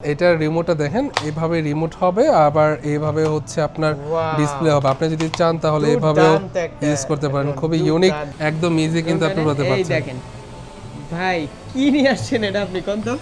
এটার রিমোটটা দেখেন এভাবে রিমোট হবে আবার এইভাবে হচ্ছে আপনার ডিসপ্লে হবে। আপনি যদি চান তাহলে এভাবে ইউজ করতে পারেন। খুবই ইউনিক একদম ইজি কিন্তু আপনি বলতে এই পারছেন। দেখেন। ভাই কি নিয়ে আসছেন এটা আপনি কোন তো?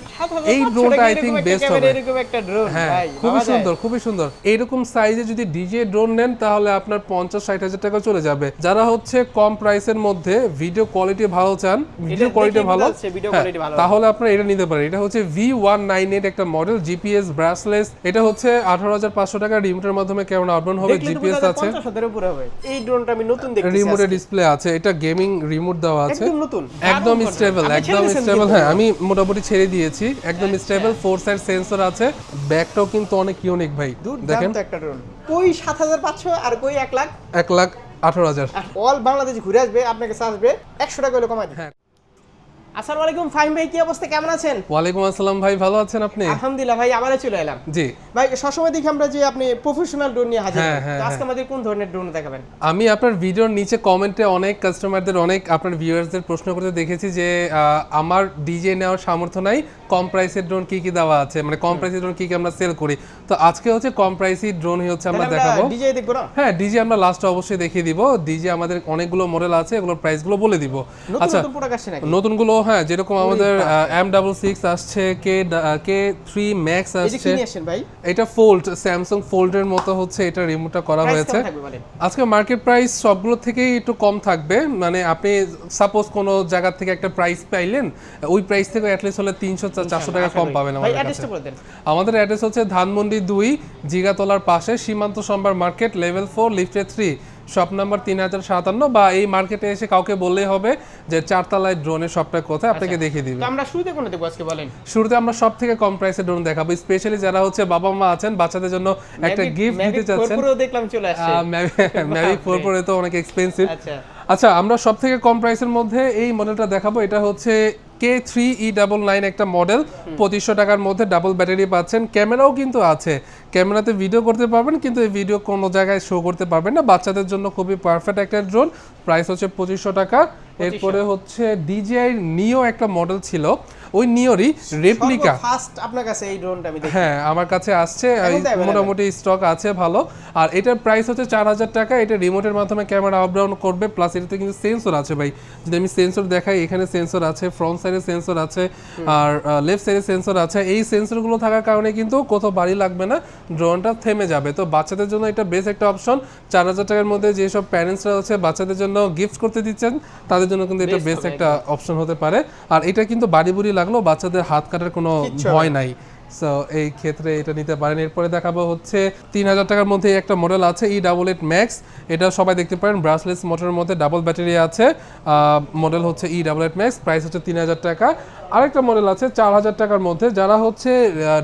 এই drone টা I think best হবে। এরকম একটা ড্রোন হ্যাঁ ভাই খুবই সুন্দর খুবই সুন্দর। এইরকম সাইজে যদি ডিজে ড্রোন নেন তাহলে আপনার পঞ্চাশ ষাট হাজার টাকা চলে যাবে। যারা হচ্ছে কম প্রাইসের মধ্যে ভিডিও কোয়ালিটি ভালো চান ভিডিও কোয়ালিটি ভালো হ্যাঁ, quality ভালো। তাহলে আপনারা এটা নিতে পারেন। এটা হচ্ছে ভি ওয়ান নাইন এইট একটা মডেল জিপিএস ব্রাসলেস এটা হচ্ছে আঠারো হাজার পাঁচশো টাকা রিমোটের মাধ্যমে কেমন আপডাউন হবে জিপিএস আছে। 50 উপরে হবে। এই ড্রোনটা আমি নতুন দেখতেছি রিমোটের ডিসপ্লে আছে এটা গেমিং রিমোট দেওয়া আছে। একদম নতুন। একদম স্টেবল একদম দিয়েছেন স্টেবল হ্যাঁ আমি মোটামুটি ছেড়ে দিয়েছি একদম। স্টেবল ফোর সাইড সেন্সর আছে ব্যাকটাও কিন্তু অনেক ইউনিক ভাই দেখেন। একটা ড্রোন কই 7500 আর কই এক লাখ? এক লাখ আঠারো হাজার। অল বাংলাদেশ ঘুরে আসবে আপনাকে আসবে 100 টাকা হলে কমাই হ্যাঁ। আসসালামু আলাইকুম ফাহিম ভাই কি অবস্থা? কেমন আছেন? ওয়ালাইকুম আসসালাম ভাই ভালো আছেন আপনি? আলহামদুলিল্লাহ ভাই আবারও চলে এলাম। জি। ভাই সবসময় দেখি আমরা যে আপনি প্রফেশনাল ড্রোন নিয়ে হাজির। হ্যাঁ। হ্যাঁ, আজকে আমাদের কোন ধরনের ড্রোন দেখাবেন? আমি আপনার ভিডিওর নিচে কমেন্টে অনেক কাস্টমারদের অনেক আপনার ভিউয়ার্সদের প্রশ্ন করতে দেখেছি যে আমার ডিজে নেওয়ার সামর্থ্য নাই কম প্রাইসের ড্রোন কি কি দেওয়া আছে? মানে কম প্রাইসের ড্রোন কি কি আমরা সেল করি? তো আজকে হচ্ছে কম প্রাইসি ড্রোন হচ্ছে আমরা দেখাবো। ডিজে দেখব না? হ্যাঁ ডিজে আমরা লাস্টে অবশ্যই দেখিয়ে দিব। ডিজে আমাদের অনেকগুলো মডেল আছে এগুলোর প্রাইসগুলো বলে দিব। নতুন আচ্ছা নতুন প্রোডাক্ট আসছে নাকি? নতুনগুলো হ্যাঁ যেরকম আমাদের এম ডাবল সিক্স আসছে কে কে থ্রি ম্যাক্স আসছে। এটা ফোল্ড স্যামসাং ফোল্ডের মতো হচ্ছে এটা রিমোটটা করা হয়েছে। বলেন আজকে মার্কেট প্রাইস সবগুলো থেকেই একটু কম থাকবে। মানে আপনি সাপোজ কোনো জায়গা থেকে একটা প্রাইস পাইলেন ওই প্রাইস থেকে অ্যাটলিস্ট হলে তিনশো চারশো টাকা কম পাবেন আমাদের কাছে। আমাদের অ্যাড্রেস হচ্ছে ধানমন্ডি দুই জিগাতলার পাশে Shimanto Shambhar market level four লিফটে থ্রি শপ নাম্বার তিন হাজার সাতান্ন বা এই মার্কেটে এসে কাউকে বললেই হবে যে চারতলায় ড্রোনের শপটা কোথায় আপনাকে দেখিয়ে দিবে। আমরা শুরুতে কোনটা দেখব আজকে বলেন? শুরুতে আমরা সব থেকে কম প্রাইসে ড্রোন দেখাবো স্পেশালি যারা হচ্ছে বাবা মা আছেন বাচ্চাদের জন্য একটা গিফট দিতে চাচ্ছেন। দেখলাম চলে আসছে। ম্যাভিক ফোর পরে তো অনেক এক্সপেন্সিভ আচ্ছা। আচ্ছা আমরা সব থেকে কম প্রাইসের মধ্যে এই মডেলটা দেখাবো এটা হচ্ছে K three E double nine একটা মডেল পঁচিশশো টাকার মধ্যে ডাবল ব্যাটারি পাচ্ছেন। ক্যামেরাও কিন্তু আছে। ক্যামেরাতে ভিডিও করতে পারবেন কিন্তু এই ভিডিও কোনো জায়গায় শো করতে পারবেন না। বাচ্চাদের জন্য খুবই পারফেক্ট একটা ড্রোন প্রাইস হচ্ছে পঁচিশশো টাকা। এরপরে হচ্ছে ডিজিআই নিও একটা মডেল ছিল। ওই নিওরই রেপ্লিকা ফার্স্ট আপনার কাছে এই ড্রোনটা আমি হ্যাঁ আমার কাছে আসছে মোটামুটি স্টক আছে ভালো। আর এটার প্রাইস হচ্ছে চার হাজার টাকা এটা রিমোটের মাধ্যমে ক্যামেরা আপ ডাউন করবে প্লাস এটাতে কিন্তু সেন্সর আছে ভাই। যদি আমি সেন্সর দেখাই এখানে সেন্সর আছে ফ্রন্ট সাইডে সেন্সর আছে আর লেফট সাইডে সেন্সর আছে। এই সেন্সরগুলো থাকার কারণে কিন্তু কোথাও বাড়ি লাগবে না ড্রোনটা থেমে যাবে। তো বাচ্চাদের জন্য এটা বেস্ট একটা অপশন চার হাজার টাকার মধ্যে যেসব প্যারেন্টসরা আছে বাচ্চাদের জন্য গিফট করতে দিচ্ছেন তাদের জন্য কিন্তু এটা বেস্ট একটা অপশন হতে পারে। আর এটা কিন্তু বাড়ি বুড়ি লাগলেও বাচ্চাদের হাত কাটার কোনো ভয় নাই। সো এই ক্ষেত্রে এটা নিতে পারেন। এরপরে দেখাবো হচ্ছে তিন হাজার টাকার মধ্যে একটা মডেল আছে ই ডাবল এইট ম্যাক্স এটা সবাই দেখতে পারেন ব্রাসলেস মোটরের মধ্যে ডাবল ব্যাটারি আছে। মডেল হচ্ছে E double eight max price হচ্ছে তিন হাজার টাকা। আরেকটা মডেল আছে চার হাজার টাকার মধ্যে যারা হচ্ছে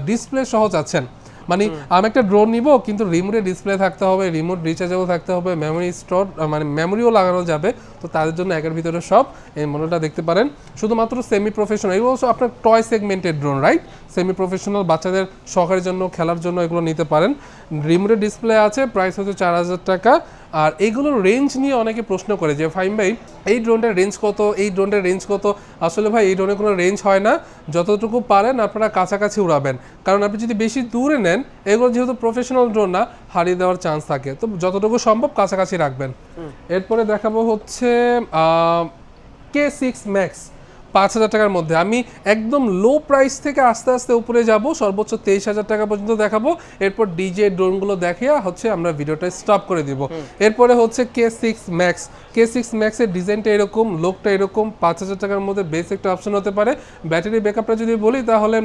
ডিসপ্লে সহ আছেন মানে আমি একটা ড্রোন নিব, কিন্তু রিমোটে ডিসপ্লে থাকতে হবে রিমোট রিচার্জেবল থাকতে হবে মেমোরি স্টোর মানে মেমোরিও লাগানো যাবে। তো তাদের জন্য একের ভিতরে সব এই মডেলটা দেখতে পারেন। শুধুমাত্র সেমি প্রফেশনাল এগুলো হচ্ছে আপনার toy segmented drone right semi professional বাচ্চাদের শখের জন্য, খেলার জন্য এগুলো নিতে পারেন। রিমোটে ডিসপ্লে আছে প্রাইস হচ্ছে চার হাজার টাকা। আর এগুলোর রেঞ্জ নিয়ে অনেকে প্রশ্ন করে যে ফাইম ভাই এই ড্রোনটার রেঞ্জ কত? এই ড্রোনটার রেঞ্জ কত? আসলে ভাই এই ড্রোনের কোনো রেঞ্জ হয় না। যতটুকু পারেন আপনারা কাছাকাছি উড়াবেন। কারণ আপনি যদি বেশি দূরে নেন এগুলো যেহেতু প্রফেশনাল ড্রোন না হারিয়ে দেওয়ার চান্স থাকে। তো যতটুকু সম্ভব কাছাকাছি রাখবেন। এরপরে দেখাবো হচ্ছে কে সিক্স ম্যাক্স পাঁচ হাজার টাকার মধ্যে। আমি একদম লো প্রাইস থেকে আস্তে আস্তে উপরে যাব সর্বোচ্চ তেইশ হাজার টাকা পর্যন্ত দেখাবো। এরপর ডিজে ড্রোনগুলো দেখিয়ে হচ্ছে আমরা ভিডিওটা স্টপ করে দিব। এরপরে হচ্ছে K six max K six ম্যাক্সের ডিজাইনটা এরকম লোকটা এরকম পাঁচ হাজার টাকার মধ্যে বেশ একটা অপশন হতে পারে। ব্যাটারি ব্যাকআপটা যদি বলি তাহলে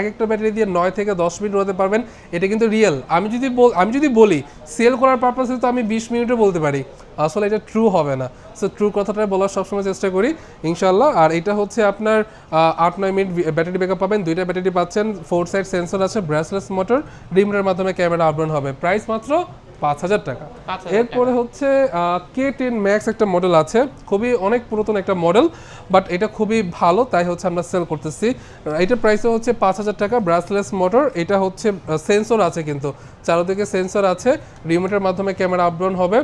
এক একটা ব্যাটারি দিয়ে নয় থেকে দশ মিনিট হতে পারবেন। এটা কিন্তু রিয়েল আমি যদি আমি যদি বলি সেল করার পারপাসে তো আমি বিশ মিনিটও বলতে পারি। আসলে এটা ট্রু হবে না। সো ট্রু কথাটা বলার সবসময় চেষ্টা করি ইনশাল্লাহ আর এটা হচ্ছে আপনার আট নয় মিনিট ব্যাটারি ব্যাকআপ পাবেন। দুইটা ব্যাটারি পাচ্ছেন ফোর সাইড সেন্সর আছে ব্রাসলেস মোটর রিমোটের মাধ্যমে ক্যামেরা আপডাউন হবে। প্রাইস মাত্র পাঁচ হাজার টাকা। এরপরে হচ্ছে কে টেন ম্যাক্স একটা মডেল আছে। খুবই অনেক পুরাতন একটা মডেল বাট এটা খুবই ভালো তাই হচ্ছে আমরা সেল করতেছি। এটা প্রাইসে হচ্ছে পাঁচ হাজার টাকা ব্রাসলেস মোটর এটা হচ্ছে সেন্সর আছে কিন্তু। চারোদিকে সেন্সর আছে রিমোটের মাধ্যমে ক্যামেরা আপডাউন হবে।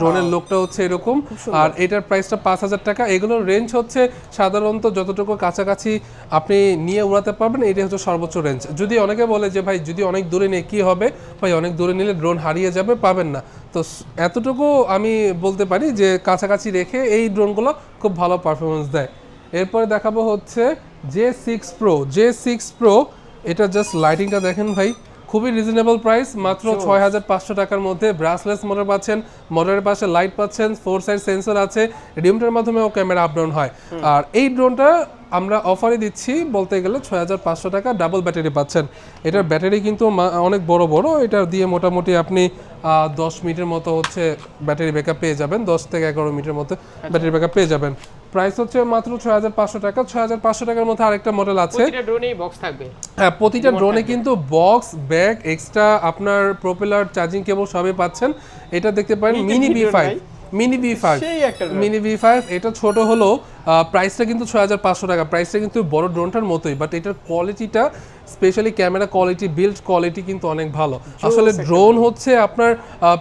ড্রোনের লোকটা হচ্ছে এরকম। আর এটার প্রাইসটা পাঁচ হাজার টাকা। এগুলোর রেঞ্জ হচ্ছে সাধারণত যতটুকু কাছাকাছি আপনি নিয়ে উড়াতে পারবেন এটাই হচ্ছে সর্বোচ্চ রেঞ্জ যদি অনেকে বলে যে ভাই যদি অনেক দূরে নিয়ে কী হবে? ভাই অনেক দূরে নিলে ড্রোন হারিয়ে যাবে পাবেন না। তো এতটুকু আমি বলতে পারি যে কাছাকাছি রেখে এই ড্রোনগুলো খুব ভালো পারফরমেন্স দেয়। এরপরে দেখাবো হচ্ছে J six pro J six pro এটা জাস্ট লাইটিংটা দেখেন ভাই। খুবই রিজনেবল প্রাইস মাত্র ছয় হাজার পাঁচশো টাকার মধ্যে ব্রাসলেস মোটর পাচ্ছেন মোটরের পাশে লাইট পাচ্ছেন ফোর সাইড সেন্সর আছে রিমোটের মাধ্যমেও ক্যামেরা আপ ডাউন হয়। আর এই ড্রোনটা আমরা অফারে দিচ্ছি বলতে গেলে ছয় হাজার পাঁচশো টাকা ডাবল ব্যাটারি পাচ্ছেন। এটার ব্যাটারি কিন্তু অনেক বড় বড় এটা দিয়ে মোটামুটি আপনি দশ মিনিটের মতো হচ্ছে ব্যাটারি ব্যাকআপ পেয়ে যাবেন দশ থেকে এগারো মিনিটের মতো ব্যাটারি ব্যাকআপ পেয়ে যাবেন। প্রাইস হচ্ছে মাত্র ছয় হাজার পাঁচশো টাকা। ছয় হাজার পাঁচশো টাকার মধ্যে আরেকটা মডেল আছে। প্রতিটা ড্রোনেই বক্স থাকবে। হ্যাঁ প্রতিটা ড্রোনে কিন্তু বক্স ব্যাগ এক্সট্রা আপনার প্রপেলার চার্জিং কেবল সবই পাচ্ছেন। এটা দেখতে পারেন mini B five mini B five. Mini B five এটা ছোট হলো প্রাইসটা কিন্তু ছয় হাজার পাঁচশো টাকা। প্রাইসটা কিন্তু বড় ড্রোনটার মতোই বাট এটার কোয়ালিটিটা specially camera quality build quality কিন্তু অনেক ভালো। আসলে ড্রোন হচ্ছে আপনার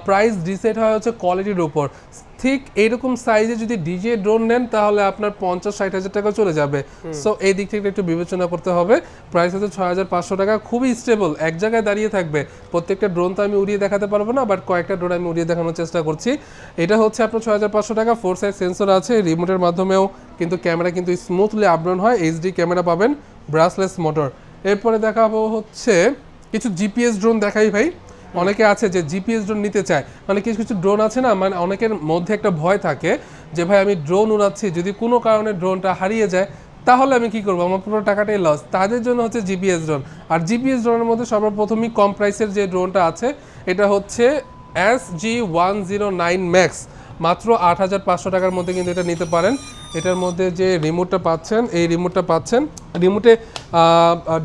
প্রাইস ডিসাইড হয় হচ্ছে কোয়ালিটির উপর। ঠিক এইরকম সাইজে যদি ডিজে ড্রোন নেন তাহলে আপনার পঞ্চাশ ষাট হাজার টাকা চলে যাবে। সো এই দিক থেকে একটু বিবেচনা করতে হবে। প্রাইস হচ্ছে ছয় হাজার পাঁচশো টাকা খুবই স্টেবল এক জায়গায় দাঁড়িয়ে থাকবে। প্রত্যেকটা ড্রোন তো আমি উড়িয়ে দেখাতে পারব না বাট কয়েকটা ড্রোন আমি উড়িয়ে দেখানোর চেষ্টা করছি। এটা হচ্ছে আপনার ছয় হাজার পাঁচশো টাকা ফোর সাইজ সেন্সর আছে রিমোটের মাধ্যমেও কিন্তু ক্যামেরা কিন্তু স্মুথলি আপডাউন হয় এইচডি ক্যামেরা পাবেন ব্রাসলেস মোটর এরপরে দেখাবো হচ্ছে কিছু জিপিএস ড্রোন দেখাই ভাই। অনেকে আছে যে জিপিএস ড্রোন নিতে চায়। মানে কিছু কিছু ড্রোন আছে না মানে অনেকের মধ্যে একটা ভয় থাকে যে, ভাই, আমি ড্রোন উড়াচ্ছি, যদি কোনো কারণে ড্রোনটা হারিয়ে যায়, তাহলে আমি কি করব? আমার পুরো টাকাটাই লস তাদের জন্য হচ্ছে জিপিএস ড্রোন আর জিপিএস ড্রোনের মধ্যে সর্বপ্রথমই কম প্রাইসের যে ড্রোনটা আছে, এটা হচ্ছে S G one zero nine max মাত্র আট হাজার পাঁচশো টাকার মধ্যে কিন্তু এটা নিতে পারেন। এটার মধ্যে যে রিমোটটা পাচ্ছেন এই রিমোটটা পাচ্ছেন। রিমোটে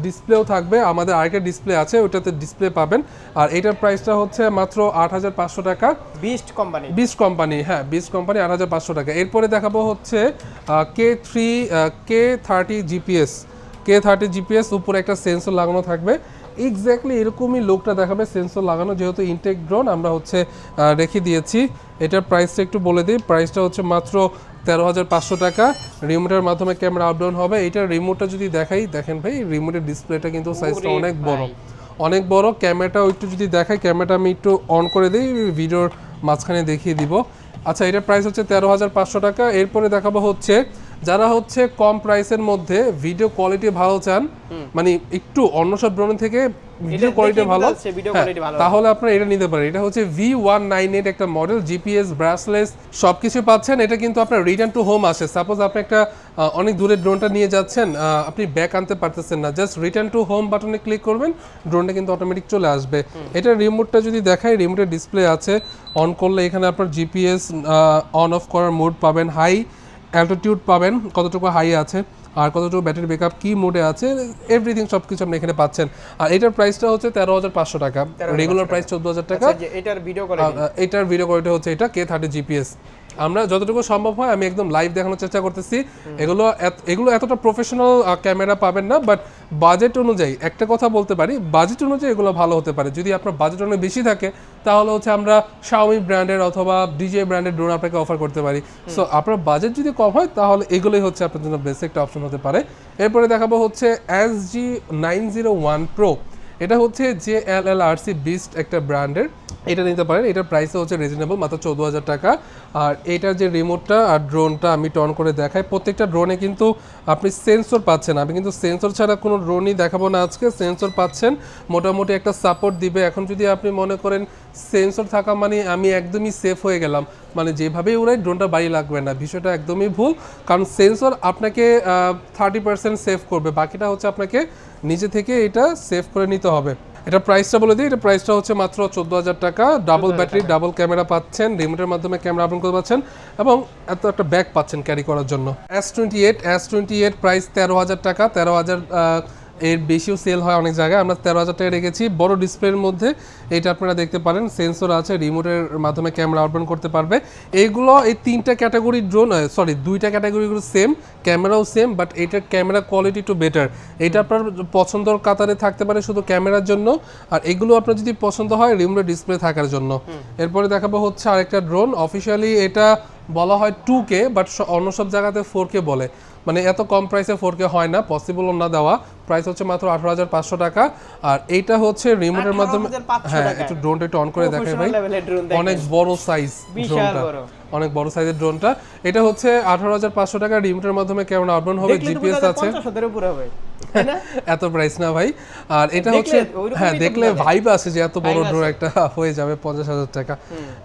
ডিসপ্লেও থাকবে আমাদের আরেকটা ডিসপ্লে আছে ওটাতে ডিসপ্লে পাবেন। আর এটার প্রাইসটা হচ্ছে মাত্র আট হাজার পাঁচশো টাকা। বিস্ট কোম্পানি বিস কোম্পানি হ্যাঁ বিস কোম্পানি আট হাজার পাঁচশো টাকা। এরপরে দেখাবো হচ্ছে K three K thirty GPS K thirty GPS উপরে একটা সেন্সর লাগানো থাকবে। এক্স্যাক্টলি এরকমই লোকটা দেখাবে সেন্সর লাগানো যেহেতু ইনটেক ড্রোন আমরা হচ্ছে রেখে দিয়েছি। এটার প্রাইসটা একটু বলে দিই। প্রাইসটা হচ্ছে মাত্র তেরো হাজার পাঁচশো টাকা। রিমোটের মাধ্যমে ক্যামেরা আপডাউন হবে। এটার রিমোটটা যদি দেখাই দেখেন ভাই রিমোটের ডিসপ্লেটা কিন্তু সাইজটা অনেক বড়। অনেক বড়। ক্যামেরাটাও একটু যদি দেখাই ক্যামেরাটা আমি একটু অন করে দিই ভিডিওর মাঝখানে দেখিয়ে দিব। আচ্ছা এটার প্রাইস হচ্ছে তেরো হাজার পাঁচশো টাকা। এরপরে দেখাবো হচ্ছে যারা হচ্ছে কম প্রাইসের মধ্যে ভিডিও কোয়ালিটি ভালো চান মানে একটু অন্য সব ড্রোন থেকে ভিডিও কোয়ালিটি ভালো হ্যাঁ, ভালো। তাহলে আপনারা এটা নিতে পারেন। এটা হচ্ছে ভি ওয়ান নাইন এইট একটা মডেল জিপিএস ব্রাসলেস সব কিছু পাচ্ছেন। এটা কিন্তু আপনার রিটার্ন টু হোম আসে। সাপোজ আপনি একটা অনেক দূরে ড্রোনটা নিয়ে যাচ্ছেন আপনি ব্যাক আনতে পারতেছেন না। জাস্ট রিটার্ন টু হোম বাটনে ক্লিক করবেন ড্রোনটা কিন্তু অটোমেটিক চলে আসবে। এটা রিমোটটা যদি দেখাই রিমোটের ডিসপ্লে আছে। অন করলে এখানে আপনার জিপিএস অন অফ করার মোড পাবেন। হাই অ্যালটিটিউড পাবেন কতটুকু হাই আছে আর কতটুকু ব্যাটারি ব্যাকআপ কি মোডে আছে এভরিথিং সব কিছু আপনি এখানে পাচ্ছেন। আর এটার প্রাইসটা হচ্ছে তেরো হাজার পাঁচশো টাকা। রেগুলার প্রাইস চোদ্দ হাজার টাকা। আচ্ছা এটার ভিডিও এটার ভিডিও কোয়ালিটি হচ্ছে এটা কে থার্টি জিপিএস আমরা যতটুকু সম্ভব হয় আমি একদম লাইভ দেখানোর চেষ্টা করতেছি। এগুলো এত- এগুলো এতটা প্রফেশনাল ক্যামেরা পাবেন না বাট বাজেট অনুযায়ী একটা কথা বলতে পারি বাজেট অনুযায়ী এগুলো ভালো হতে পারে। যদি আপনার বাজেট অনেক বেশি থাকে তাহলে হচ্ছে আমরা শাওমি ব্র্যান্ডের অথবা ডিজে ব্র্যান্ডের ড্রোন আপনাকে অফার করতে পারি। সো আপনার বাজেট যদি কম হয় তাহলে এগুলোই হচ্ছে আপনার জন্য বেস্ট একটা অপশন হতে পারে। এরপরে দেখাবো হচ্ছে S G nine zero one pro এটা হচ্ছে যে এল এল আর সি বিস্ট একটা ব্র্যান্ডের। এটা নিতে পারেন। এটার প্রাইস হচ্ছে রিজনেবল মাত্র চৌদ্দ হাজার টাকা। আর এটার যে রিমোটটা আর ড্রোনটা আমি টন করে দেখাই, প্রত্যেকটা ড্রোনে কিন্তু আপনি সেন্সর পাচ্ছেন। আমি কিন্তু সেন্সর ছাড়া কোনো ড্রোনই দেখাবো না আজকে। সেন্সর পাচ্ছেন। মোটামুটি একটা সাপোর্ট দিবে। এখন যদি আপনি মনে করেন সেন্সর থাকা মানে আমি একদমই সেফ হয়ে গেলাম। মানে যেভাবেই উড়াই ড্রোনটা বাড়ি লাগবে না বিষয়টা একদমই ভুল। কারণ সেন্সর আপনাকে থার্টি পার্সেন্ট সেভ করবে বাকিটা হচ্ছে আপনাকে নিজে থেকে এটা সেভ করে নিতে হবে। এটা প্রাইসটা বলে দিই এটা প্রাইসটা হচ্ছে মাত্র চোদ্দ হাজার টাকা। ডাবল ব্যাটারি ডাবল ক্যামেরা পাচ্ছেন রিমোটের মাধ্যমে ক্যামেরা আপন করতে পাচ্ছেন এবং এত একটা ব্যাগ পাচ্ছেন ক্যারি করার জন্য। S twenty eight S twenty eight price তেরো হাজার টাকা তেরো হাজার এর বেশিও সেল হয় অনেক জায়গায়। আমরা তেরো হাজার টাকা রেখেছি। বড় ডিসপ্লের মধ্যে এটা আপনারা দেখতে পারেন। সেন্সর আছে রিমোটের মাধ্যমে ক্যামেরা আউটবান করতে পারবে। এইগুলো এই তিনটা ক্যাটাগরি ড্রোন সরি দুইটা ক্যাটাগরিগুলো সেম ক্যামেরাও সেম বাট এটার ক্যামেরা কোয়ালিটি একটু বেটার এটা আপনার পছন্দর কাতারে থাকতে পারে শুধু ক্যামেরার জন্য। আর এগুলো আপনার যদি পছন্দ হয় রিমোটের ডিসপ্লে থাকার জন্য। এরপরে দেখাবো হচ্ছে আরেকটা ড্রোন অফিসিয়ালি এটা বলা হয় টু কে বাট অন্য সব জায়গাতে ফোর কে বলে। মানে এত কম প্রাইসে ফোর কে হয় না পসিবল না দেওয়া। প্রাইস হচ্ছে মাত্র আঠারো হাজার পাঁচশো টাকা। আর এইটা হচ্ছে রিমোটের মাধ্যমে হ্যাঁ একটু ড্রোনটা একটু অন করে দেখাই ভাই। অনেক বড় সাইজ ড্রোনটা অনেক বড় সাইজের ড্রোনটা এটা হচ্ছে আঠারো হাজার পাঁচশো টাকা রিমোটের মাধ্যমে কেমন আপডাউন হবে? জিপিএস আছে। 50 হাজারের উপরে হবে তাই না? এত প্রাইস না ভাই। আর এটা হচ্ছে হ্যাঁ দেখলে ভাইব আছে যে এত বড় ড্রোন একটা হয়ে যাবে পঞ্চাশ হাজার টাকা।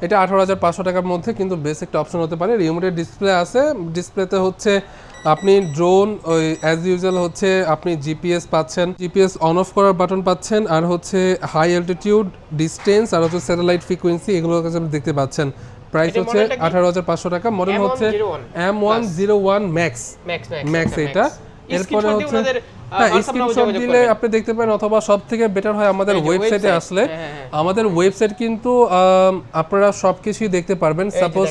এটা আঠারো হাজার পাঁচশো টাকার মধ্যে কিন্তু বেশ একটা অপশন হতে পারে। রিমোটের ডিসপ্লে আছে। ডিসপ্লেতে হচ্ছে আপনি ড্রোন ওই অ্যাজ ইউজুয়াল হচ্ছে আপনি জিপিএস পাচ্ছেন। জিপিএস অন অফ করার বাটন পাচ্ছেন আর হচ্ছে হাই অ্যালটিটিউড ডিস্টেন্স আর হচ্ছে স্যাটেলাইট ফ্রিকোয়েন্সি এগুলো কাছে আপনি দেখতে পাচ্ছেন। প্রাইস হচ্ছে আঠারো হাজার পাঁচশো টাকা মডেল হচ্ছে M one zero one max max এটা। এরপরে হচ্ছে হ্যাঁ স্ক্রিনশট দিলে আপনি দেখতে পারেন অথবা সব থেকে বেটার হয় আমাদের ওয়েবসাইটে আসলে হ্যাঁ, হ্যাঁ, আমাদের ওয়েবসাইট কিন্তু আপনারা সব কিছুই দেখতে পারবেন। সাপোজ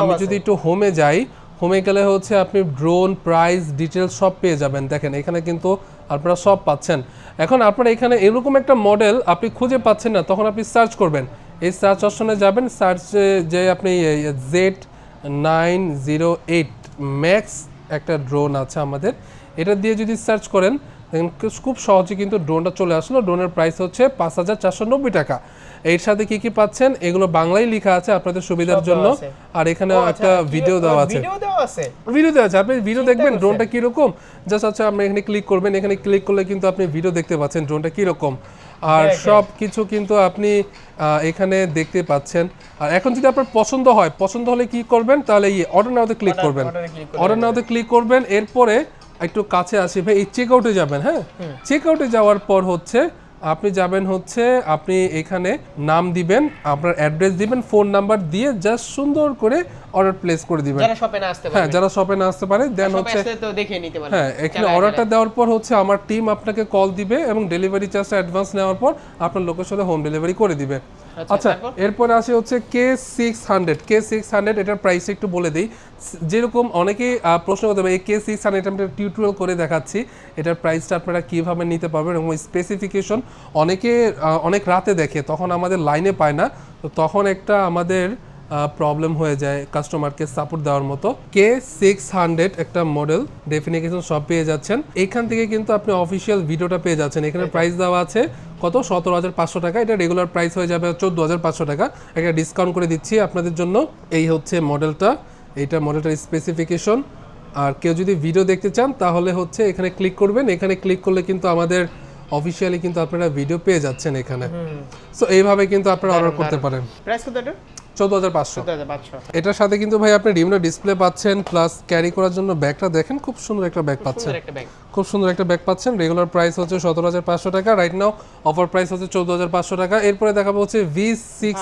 আমি যদি একটু হোমে যাই হোমে গেলে হচ্ছে আপনি ড্রোন, প্রাইস ডিটেলস সব পেয়ে যাবেন। দেখেন, এখানে কিন্তু আপনারা সব পাচ্ছেন। এখন আপনারা এখানে এরকম একটা মডেল আপনি খুঁজে পাচ্ছেন না, তখন আপনি সার্চ করবেন। এই সার্চ অপশনে যাবেন, সার্চে যে আপনি Z nine zero eight max একটা ড্রোন আছে আমাদের। এটা দিয়ে যদি সার্চ করেন খুব সহজে কিন্তু ড্রোনটা চলে আসলো। ড্রোনের প্রাইস হচ্ছে পাঁচ হাজার চারশো নব্বই টাকা। এর সাথে কি কি পাচ্ছেন? এগুলো বাংলায় লেখা আছে আপনাদের সুবিধার জন্য। আর এখানে একটা ভিডিও দেওয়া আছে। ভিডিও দেওয়া আছে? ভিডিও দেওয়া আছে। আপনি ভিডিও দেখবেন ড্রোনটা কীরকম? জাস্ট আচ্ছা আপনি এখানে ক্লিক করবেন। এখানে ক্লিক করলে কিন্তু আপনি ভিডিও দেখতে পাচ্ছেন ড্রোনটা কীরকম। আর সব কিছু কিন্তু আপনি আহ, এখানে দেখতে পাচ্ছেন। আর এখন যদি আপনার পছন্দ হয় পছন্দ হলে কি করবেন? তাহলে এই অর্ডার নাওতে ক্লিক করবেন। অর্ডার নাওতে ক্লিক করবেন। এরপরে একটু কাছে আসি। ভাই এই চেক আউটে যাবেন হ্যাঁ? চেক আউটে যাওয়ার পর হচ্ছে আপনি যাবেন হচ্ছে আপনি এখানে নাম দিবেন আপনার অ্যাড্রেস দিবেন ফোন নাম্বার দিয়ে জাস্ট সুন্দর করে অর্ডার প্লেস করে দিবেন। যারা শপে না আসতে পারে হ্যাঁ যারা শপে না আসতে পারে দেন হচ্ছে তো দেখে নিতে পারে হ্যাঁ এখানে অর্ডারটা দেওয়ার পর হচ্ছে আমার টিম আপনাকে কল দিবে এবং ডেলিভারি চার্জটা অ্যাডভান্স নেওয়ার পর আপনার লোকেশনে হোম ডেলিভারি করে দিবে। আচ্ছা তারপর? এরপরে আসে হচ্ছে K six hundred K six hundred এটার প্রাইস একটু বলে দিই। যেরকম অনেকেই প্রশ্ন করতে পারে এই কে সিক্স হান্ড্রেড আমি টিউটোরিয়াল করে দেখাচ্ছি। এটার প্রাইসটা আপনারা কীভাবে নিতে পারবেন এবং স্পেসিফিকেশন অনেকে অনেক রাতে দেখে তখন আমাদের লাইনে পায় না। তো তখন একটা আমাদের প্রবলেম হয়ে যায় কাস্টমারকে সাপোর্ট দেওয়ার মতো। কে সিক্স হান্ড্রেড একটা মডেল ডেফিনিকেশন সব পেয়ে যাচ্ছেন। এখান থেকে কিন্তু আপনি অফিসিয়াল ভিডিওটা পেয়ে যাচ্ছেন। এখানে প্রাইস দেওয়া আছে কত? সতেরো হাজার পাঁচশো টাকা। এটা রেগুলার প্রাইস হয়ে যাবে চোদ্দ হাজার পাঁচশো টাকা। একটা ডিসকাউন্ট করে দিচ্ছি আপনাদের জন্য। এই হচ্ছে মডেলটা এইটা মডেলটার স্পেসিফিকেশন আর কেউ যদি ভিডিও দেখতে চান তাহলে হচ্ছে এখানে ক্লিক করবেন। এখানে ক্লিক করলে কিন্তু আমাদের অফিসিয়ালি কিন্তু আপনারা ভিডিও পেয়ে যাচ্ছেন এখানে। সো এইভাবে কিন্তু আপনারা অর্ডার করতে পারেন। প্রাইস কত এটা? চোদ্দ হাজার পাঁচশো। 14500 এটার সাথে কিন্তু ভাই আপনি রিমোট ডিসপ্লে পাচ্ছেন প্লাস ক্যারি করার জন্য ব্যাগটা দেখেন খুব সুন্দর একটা ব্যাগ পাচ্ছেন। খুব সুন্দর একটা ব্যাগ পাচ্ছেন। রেগুলার প্রাইস হচ্ছে সতেরো হাজার পাঁচশো টাকা রাইট নাও অফার প্রাইস হচ্ছে চোদ্দ হাজার পাঁচশো টাকা। এরপরে দেখাবো হচ্ছে V six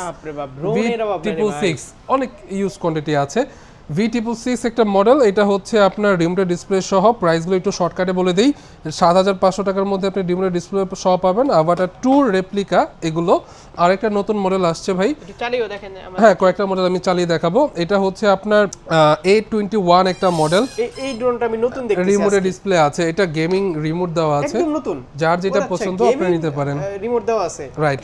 V triple six অনেক ইউজ কোয়ান্টিটি আছে। ভি ট্রিপল সিক্স একটা মডেল এটা হচ্ছে আপনার ডিসপ্লে সহ প্রাইসগুলো একটু শর্টকাটে বলে দিই। সাত হাজার পাঁচশো টাকার মধ্যে আপনি ডিসপ্লে সহ পাবেন। আবার টু রেপ্লিকা এগুলো আরেকটা নতুন মডেল আসছে ভাই। হ্যাঁ কয়েকটা মডেল আমি চালিয়ে দেখাবো। এটা হচ্ছে আপনার এ টোয়েন্টি ওয়ান একটা মডেল এই ড্রোনটা আমি নতুন দেখতেছি রিমোটের ডিসপ্লে আছে। এটা গেমিং রিমোট দেওয়া আছে। একদম নতুন। যার যেটা আচ্ছা, পছন্দ আপনি নিতে পারেন। রিমোট দেওয়া আছে। Right.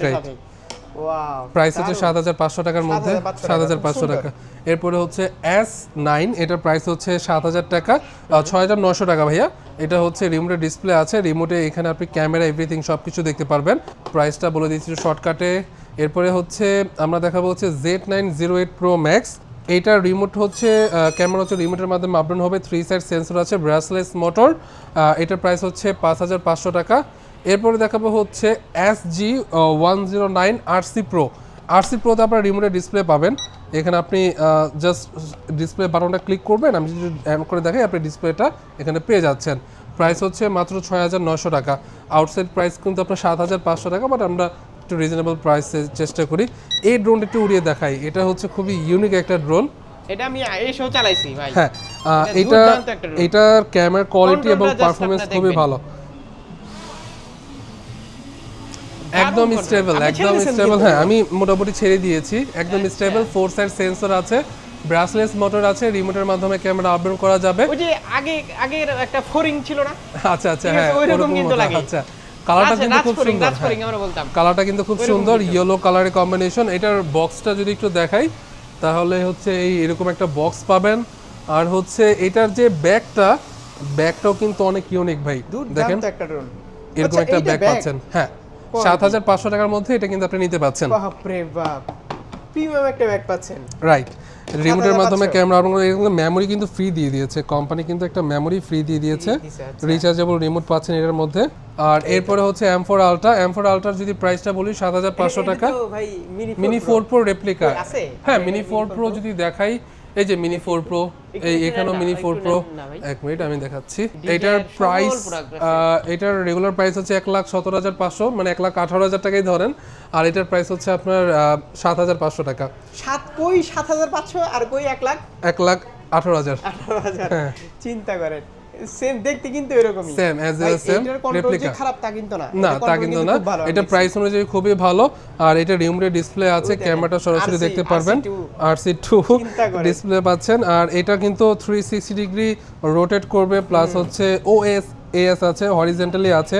ওয়াও প্রাইস হচ্ছে সাত হাজার পাঁচশো টাকার মধ্যে। সাত হাজার পাঁচশো টাকা। এরপরে হচ্ছে এস নাইন এটার প্রাইস হচ্ছে সাত হাজার টাকা। ছয় হাজার নশো টাকা ভাইয়া। এটা হচ্ছে রিমোটের ডিসপ্লে আছে। রিমোটে এখানে আপনি ক্যামেরা এভরিথিং সব কিছু দেখতে পারবেন। প্রাইসটা বলে দিচ্ছি শর্টকাটে। এরপরে হচ্ছে আমরা দেখাবো হচ্ছে Z nine zero eight pro max এইটার রিমোট হচ্ছে ক্যামেরা হচ্ছে রিমোটের মাধ্যমে আপডাউন হবে। থ্রি সাইড সেন্সর আছে ব্রাসলেস মোটর এটার প্রাইস হচ্ছে পাঁচ হাজার পাঁচশো টাকা। এরপরে দেখাবো হচ্ছে S G one zero nine RC pro RC প্রোতে আপনার রিমোটের ডিসপ্লে পাবেন। এখানে আপনি জাস্ট ডিসপ্লে বাটনটা ক্লিক করবেন আমি যদি অ্যান করে দেখাই আপনি ডিসপ্লেটা এখানে পেয়ে যাচ্ছেন। প্রাইস হচ্ছে মাত্র ছয় হাজার নশো টাকা। আউটসাইড প্রাইস কিন্তু আপনার সাত হাজার পাঁচশো টাকা বাট আমরা একটু রিজনেবল প্রাইসে চেষ্টা করি। এই ড্রোনটা একটু উড়িয়ে দেখাই। এটা হচ্ছে খুবই ইউনিক একটা ড্রোন এটা আমি এসেও চালাইছি ভাই। হ্যাঁ এটা। এটার ক্যামেরা কোয়ালিটি এবং পারফরমেন্স খুবই ভালো। একদম স্টেবল একদম স্টেবল হ্যাঁ আমি মোটামুটি ছেড়ে দিয়েছি। একদম স্টেবল ফোর সাইড সেন্সর আছে ব্রাসলেস মোটর আছে রিমোটের মাধ্যমে ক্যামেরা আপডাউন করা যাবে। ওই যে আগে আগের একটা ফোরিং ছিল না? আচ্ছা আচ্ছা হ্যাঁ ওইরকম কিন্তু লাগে। আচ্ছা। কালারটা কিন্তু খুব সুন্দর আমরা বলতাম। কালারটা কিন্তু খুব সুন্দর। ইয়েলো কালারের কম্বিনেশন এটার বক্সটা যদি একটু দেখাই তাহলে হচ্ছে এই এরকম একটা বক্স পাবেন। আর হচ্ছে এটার যে ব্যাগটা ব্যাগটাও কিন্তু অনেক ইউনিক ভাই। দেখেন এরকম আচ্ছা, একটা ব্যাগ পাচ্ছেন হ্যাঁ। সাত হাজার পাঁচশো টাকার মধ্যে এটা কিন্তু আপনি নিতে পাচ্ছেন। বাপ রে বাপ। প্রিমিয়াম একটা ব্যাগ পাচ্ছেন। রাইট রিমোটের মাধ্যমে 7500 ক্যামেরা অন মেমোরি কিন্তু ফ্রি দিয়ে দিয়েছে। কোম্পানি কিন্তু একটা মেমোরি ফ্রি দিয়ে দিয়েছে। দিয়েছে, আচ্ছা। রিচার্জেবল রিমোট পাচ্ছেন এর মধ্যে। আর এরপরে হচ্ছে M four ultra M four আলট্রার যদি প্রাইসটা বলি সাত হাজার পাঁচশো টাকা। Mini mini four pro replica আছে? হ্যাঁ মিনি ফোর 4 প্রো যদি দেখাই এই যে মিনি ফোর প্রো এই এখানেও মিনি ফোর প্রো। এক মিনিট আমি দেখাচ্ছি। এটার প্রাইস এটার রেগুলার প্রাইস হচ্ছে এক লাখ সতেরো হাজার পাঁচশো মানে এক লাখ আঠারো হাজার টাকাই ধরেন। আর এটার প্রাইস হচ্ছে আপনার সাত হাজার পাঁচশো টাকা। সাত কই সাত হাজার পাঁচশো আর কই এক লাখ? এক লাখ আঠারো হাজার। আঠারো হাজার। হ্যাঁ। চিন্তা করেন। সেম দেখতে কিন্তু এরকমই। Same, এটার control যে replica। খারাপ তা কিন্তু না না তা কিন্তু না। এটা প্রাইস অনুযায়ী খুবই ভালো। আর এটা ডিসপ্লে আছে ক্যামেরাটা সরাসরি দেখতে পারবেন। আর সি টু ডিসপ্লে পাচ্ছেন। আর এটা কিন্তু থ্রি সিক্সটি ডিগ্রি রোটেট করবে প্লাস হচ্ছে ওএস এএস আছে হরিজেন্টালি আছে।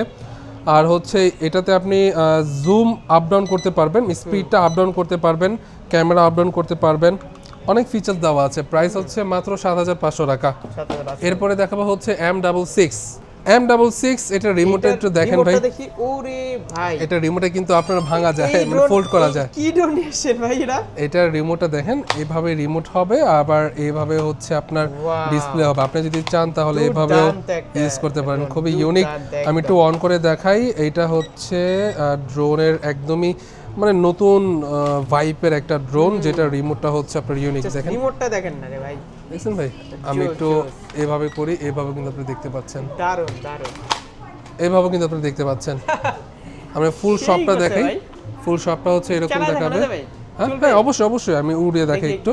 আর হচ্ছে এটাতে আপনি জুম আপ ডাউন করতে পারবেন স্পিডটা আপ ডাউন করতে পারবেন ক্যামেরা আপ ডাউন করতে পারবেন। অনেক ফিচার্স দেওয়া আছে। প্রাইস হচ্ছে মাত্র সাত হাজার পাঁচশো টাকা। এরপরে দেখাবো হচ্ছে M double six M double six এটা রিমোটে একটু দেখেন ভাই। দেখি ওরে ভাই। এটা রিমোটে কিন্তু আপনার ভাঙা যায় মানে ফোল্ড করা যায়। কি নিয়েছেন ভাই এটা এটার রিমোটটা দেখেন এভাবে রিমোট হবে আবার এইভাবে হচ্ছে আপনার ডিসপ্লে হবে। আপনি যদি চান তাহলে এভাবে ইউজ করতে পারেন। খুবই ইউনিক আমি একটু অন করে দেখাই। এটা হচ্ছে ড্রোনের একদমই মানে নতুন ভাইপের একটা ড্রোন যেটা রিমোটটা হচ্ছে আপনার ইউনিক দেখেন। রিমোটটা দেখেন না রে ভাই। দেখছেন ভাই? আমি একটু এভাবে করি এভাবে কিন্তু আপনি দেখতে পাচ্ছেন। দারুণ দারুণ এইভাবে কিন্তু আপনি দেখতে পাচ্ছেন। আমরা ফুল শপটা দেখাই। ফুল শপটা হচ্ছে এরকম দেখাবে। হ্যাঁ? হ্যাঁ অবশ্যই অবশ্যই। আমি উড়িয়ে দেখাই দেখি। একটু।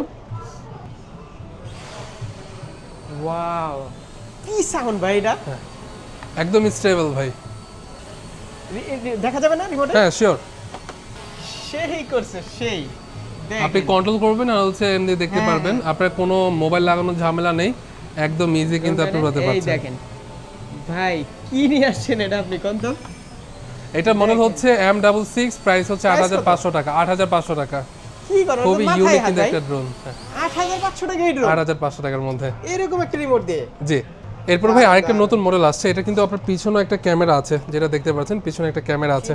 ওয়াও কি সাউন্ড ভাই এটা? একদম স্টেবল ভাই। দেখা যাবে না রিমোটে হ্যাঁ শিওর সেই করছে সেই। আপনি কন্ট্রোল করবেন আর হচ্ছে এমনি দেখতে হ্যাঁ, পারবেন। আপনার কোনো মোবাইল লাগানোর ঝামেলা নেই। একদম ইজি কিন্তু আপনি উড়াতে এই পারছেন। দেখেন। ভাই কি নিয়ে আসছেন এটা আপনি কোন তো এটা মডেল হচ্ছে এম ডাবল সিক্স প্রাইস হচ্ছে আট হাজার পাঁচশো টাকা আট হাজার পাঁচশো টাকা। খুবই ইউনিক কিন্তু একটা ড্রোন আট হাজার পাঁচশো টাকা আট হাজার পাঁচশো টাকার মধ্যে। এরকম একটা রিমোট দিয়ে? জি। এরপর ভাই আরেকটা নতুন মডেল আসছে এটা কিন্তু আপনার পিছনে একটা ক্যামেরা আছে যেটা দেখতে পাচ্ছেন পিছনে একটা ক্যামেরা আছে।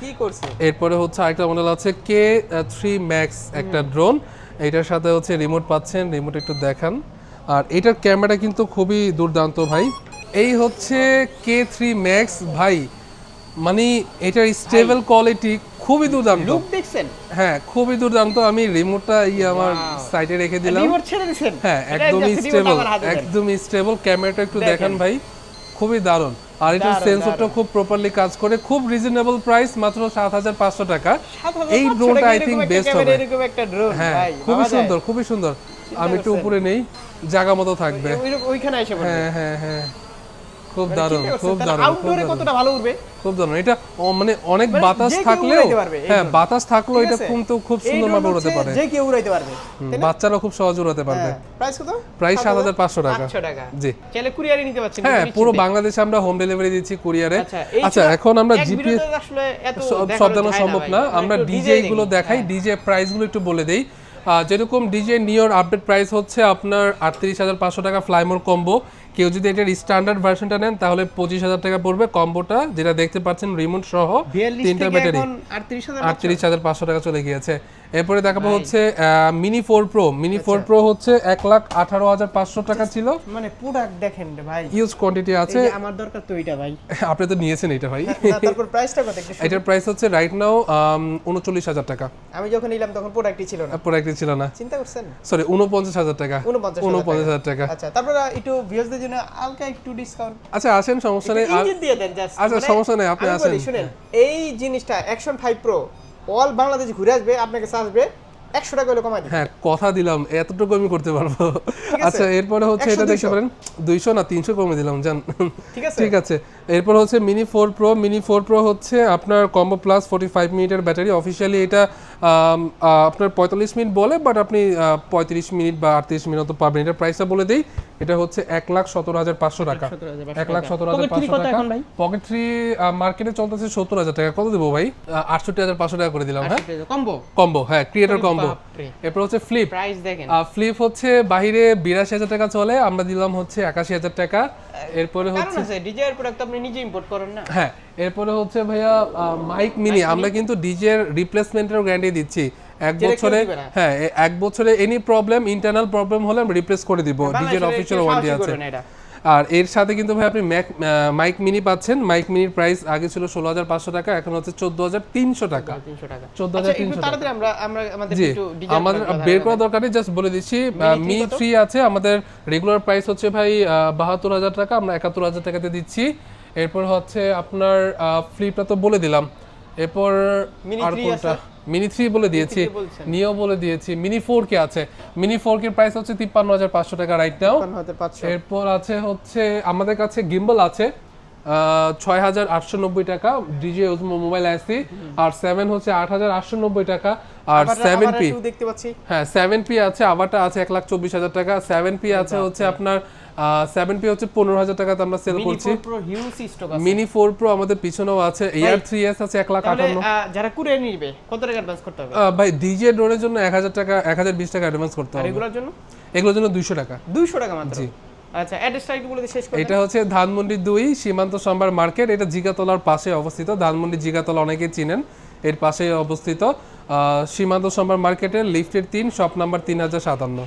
কি করছে এরপরে হচ্ছে আরেকটা মডেল আছে কে থ্রি ম্যাক্স একটা ড্রোন এটার সাথে হচ্ছে রিমোট পাচ্ছেন রিমোট একটু দেখান। আর এটার ক্যামেরা কিন্তু খুবই দুর্দান্ত ভাই। এই হচ্ছে কে থ্রি ম্যাক্স ভাই মানে এটার স্টেবল কোয়ালিটি খুবই দুর্দান্ত। লুক দেখছেন? হ্যাঁ খুবই দুর্দান্ত। আমি রিমোটটা ইয়ে আমার সাইডে রেখে দিলাম। রিমোট ছেড়ে দিছেন? হ্যাঁ একদমই স্টেবল একদমই স্টেবল ক্যামেরাটা একটু দেখেন। ভাই। খুবই দারুণ। আর এটার সেন্সরটা খুব প্রপারলি কাজ করে। খুব রিজনেবল প্রাইস মাত্র সাত হাজার পাঁচশো টাকা। এই ড্রোনটা আই থিঙ্ক বেস্ট হবে। এরকম একটা ড্রোন হ্যাঁ ভাই খুবই সুন্দর খুবই সুন্দর। আমি একটু উপরে নেই জায়গা মতো থাকবে। ওইখানে এসে হ্যাঁ হ্যাঁ হ্যাঁ। খুব মানে দারুণ খুব দারুণ আউটডোরে কতটা ভালো উঠবে? খুব দারুণ এটা মানে অনেক মানে বাতাস থাকলেও হ্যাঁ বাতাস থাকলেও এটা কিন্তু খুব উড়াতে পারে। যে কেউ উড়াইতে পারবে? বাচ্চারা খুব সহজে উড়াতে পারবে। হ্যাঁ। প্রাইস কত? প্রাইস সাত হাজার পাঁচশো টাকা। 800 টাকা। জি। চাইলে কুরিয়ারে নিতে পারছেন হ্যাঁ পুরো বাংলাদেশে আমরা হোম ডেলিভারি দিচ্ছি কুরিয়ারে। আচ্ছা, আচ্ছা এখন আমরা জিপিএস আসলে এত সব জানা সম্ভব না। আমরা ডিজে গুলো দেখাই হ্যাঁ। ডিজে প্রাইসগুলো একটু বলে দেই। যেরকম ডিজে নিওর আপডেট প্রাইস হচ্ছে আপনার আটত্রিশ হাজার পাঁচশো টাকা ফ্লাইমোর কম্বো কেউ যদি এটার স্ট্যান্ডার্ড ভার্সনটা নেন তাহলে পঁচিশ হাজার টাকা পড়বে কম্বোটা যেটা দেখতে পাচ্ছেন রিমোট সহ 42 তিনটা ব্যাটারি এখন 38,000 আটত্রিশ হাজার পাঁচশো টাকা চলে গিয়েছে। এরপরে দেখাবো হচ্ছে mini four pro mini. Four pro হচ্ছে এক লাখ আঠারো হাজার পাঁচশো টাকা ছিল। মানে প্রোডাক্ট দেখেন ভাই। ইউজ কোয়ান্টিটি এই আছে আমার দরকার তো এটা ভাই। আপনি তো নিয়েছেন এটা ভাই। তারপর প্রাইসটা কত এটার প্রাইস হচ্ছে রাইট নাও উনচল্লিশ হাজার টাকা। আমি যখন নিলাম তখন প্রোডাক্টই ছিল না। প্রোডাক্টই ছিল না। চিন্তা করছেন? সরি উনপঞ্চাশ হাজার টাকা। 49,000 উনপঞ্চাশ হাজার টাকা। আচ্ছা তারপর একটু ভিউয়ারদের জন্য হালকা একটু ডিসকাউন্ট আচ্ছা আসেন সমস্যা নেই। দিয়ে দেন জাস্ট আচ্ছা, সমস্যা নেই, আপনি আসেন। শুনেন এই জিনিসটা অ্যাকশন 5 প্রো অল বাংলাদেশ ঘুরে আসবে আপনাকে আসবে 100 টাকা হলে কমাই হ্যাঁ কথা দিলাম এতটুকু আমি করতে পারব। আচ্ছা এরপরে হচ্ছে এটা দেখতে 200 পারেন দুইশো না তিনশো কমে দিলাম জান। ঠিক আছে। ঠিক আছে এরপর হচ্ছে mini four pro mini four pro হচ্ছে আপনার কম্বো প্লাস ফোর্টি ফাইভ মিনিটের ব্যাটারি অফিসিয়ালি এটা আপনার পঁয়তাল্লিশ মিনিট বলে বাট আপনি পঁয়ত্রিশ মিনিট বা আটত্রিশ মিনিট তো পাবেন এটার প্রাইসটা বলে দিই এটা হচ্ছে এক লাখ সতেরো হাজার পাঁচশো টাকা। এক লাখ সতেরো হাজার পাঁচশো টাকা। পকেট থ্রি মার্কেটে চলতেছে সত্তর হাজার টাকা। কত দেবো ভাই? আটষট্টি হাজার পাঁচশো টাকা করে দিলাম হ্যাঁ? কম্বো কম্বো হ্যাঁ ক্রিয়েটর কম্বো এরপর হচ্ছে ফ্লিপ দেখেন। ফ্লিপ হচ্ছে বাইরে বিরাশি হাজার টাকা চলে আমরা দিলাম হচ্ছে একাশি হাজার টাকা। এরপরে হচ্ছে ডিজায়ার প্রোডাক্ট আপনি নিজে ইম্পোর্ট করেন না। হ্যাঁ এরপরে হচ্ছে ভাইয়া মাইক মিনি আমরা কিন্তু ডিজের রিপ্লেসমেন্টের গ্যারান্টি দিচ্ছি। এক বছরে হ্যাঁ এক বছরে এনি প্রবলেম ইন্টারনাল প্রবলেম হলে আমরা রিপ্লেস করে দিব। ডিজের অফিসিয়াল ওয়ারেন্টি আছে। আর এর সাথে কিন্তু ভাই আপনি ম্যাক মাইক মিনি পাচ্ছেন। মাইক মিনির প্রাইস আগে ছিল ষোলো হাজার পাঁচশো টাকা এখন হচ্ছে চোদ্দ হাজার তিনশো টাকা। 300 টাকা। চোদ্দ হাজার তিনশো টাকা। তাড়াতাড়ি আমরা আমরা আমাদের জি আমাদের বের করা দরকার নেই জাস্ট বলে দিচ্ছি। মি থ্রি আছে। আমাদের রেগুলার প্রাইস হচ্ছে ভাই বাহাত্তর হাজার টাকা আমরা একাত্তর হাজার টাকাতে দিচ্ছি। এরপর হচ্ছে আপনার ফ্লিপটা তো বলে দিলাম। এরপর আর কোনটা? মিনি থ্রি বলে দিয়েছি। নিও বলে দিয়েছি। মিনি ফোর কে আছে। মিনি ফোর কে প্রাইস হচ্ছে তিপ্পান্ন হাজার পাঁচশো টাকা রাইট নাও এরপর আছে হচ্ছে আমাদের কাছে গিম্বল আছে ছয় হাজার আটশো নব্বই টাকা। DJ mobile IC R seven হচ্ছে আট হাজার আটশো নব্বই টাকা। আর সেভেন পি দেখতে পাচ্ছি। হ্যাঁ সেভেন পি আছে আবারটা আছে এক লাখ চব্বিশ হাজার টাকা। সেভেন পি আছে। হচ্ছে আপনার সেভেন পি হচ্ছে পনেরো হাজার টাকাতে আমরা সেল মিনি করছি। মিনি ফোর প্রো আমাদের পিছনেও আছে। এয়ার থ্রি এস আছে এক লাখ আটান্ন। যারা কুরিয়ার নিবে কত টাকা অ্যাডভান্স করতে হবে? ভাই ডিজে ড্রোনের জন্য এক হাজার টাকা এক হাজার বিশ টাকা অ্যাডভান্স করতে হবে। এগুলোর জন্য? এগুলোর জন্য দুইশো টাকা। 200 টাকা মাত্র? আচ্ছা অ্যাড্রেসটা একটু বলে শেষ করে এটা হচ্ছে ধানমন্ডি দুই সীমান্ত সম্ভার মার্কেট। এটা জিগাতলার পাশে অবস্থিত। ধানমন্ডি জিগাতলা অনেকেই চিনেন। এর পাশেই অবস্থিত। আহ, সীমান্ত সম্ভার মার্কেটের লিফটের তিন শপ নাম্বার তিন হাজার সাতান্ন।